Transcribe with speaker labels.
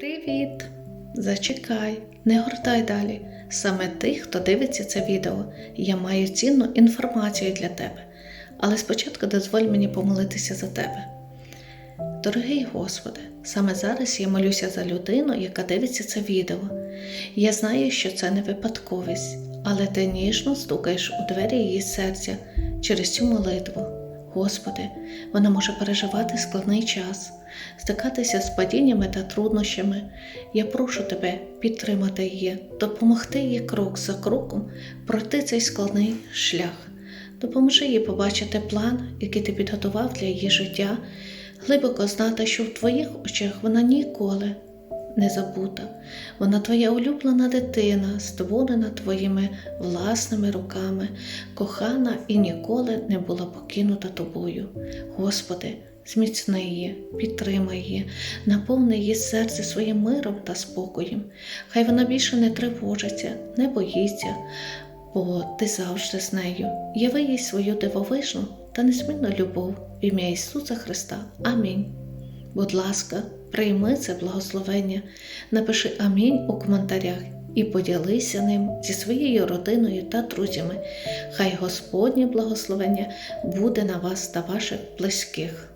Speaker 1: Привіт! Зачекай, не гортай далі. Саме ти, хто дивиться це відео, я маю цінну інформацію для тебе. Але спочатку дозволь мені помолитися за тебе. Дорогий Господи, саме зараз я молюся за людину, яка дивиться це відео. Я знаю, що це не випадковість, але ти ніжно стукаєш у двері її серця через цю молитву. Господи, вона може переживати складний час, стикатися з падіннями та труднощами. Я прошу тебе підтримати її, допомогти їй крок за кроком пройти цей складний шлях. Допоможи їй побачити план, який ти підготував для її життя, глибоко знати, що в твоїх очах вона ніколи не забута. Вона твоя улюблена дитина, створена твоїми власними руками, кохана і ніколи не була покинута тобою. Господи, зміцни її, підтримай її, наповни її серце своїм миром та спокоєм. Хай вона більше не тривожиться, не боїться, бо ти завжди з нею. Яви їй свою дивовижну та незмінну любов в ім'я Ісуса Христа. Амінь. Будь ласка, прийми це благословення, напиши амінь у коментарях і поділися ним зі своєю родиною та друзями. Хай Господнє благословення буде на вас та ваших близьких.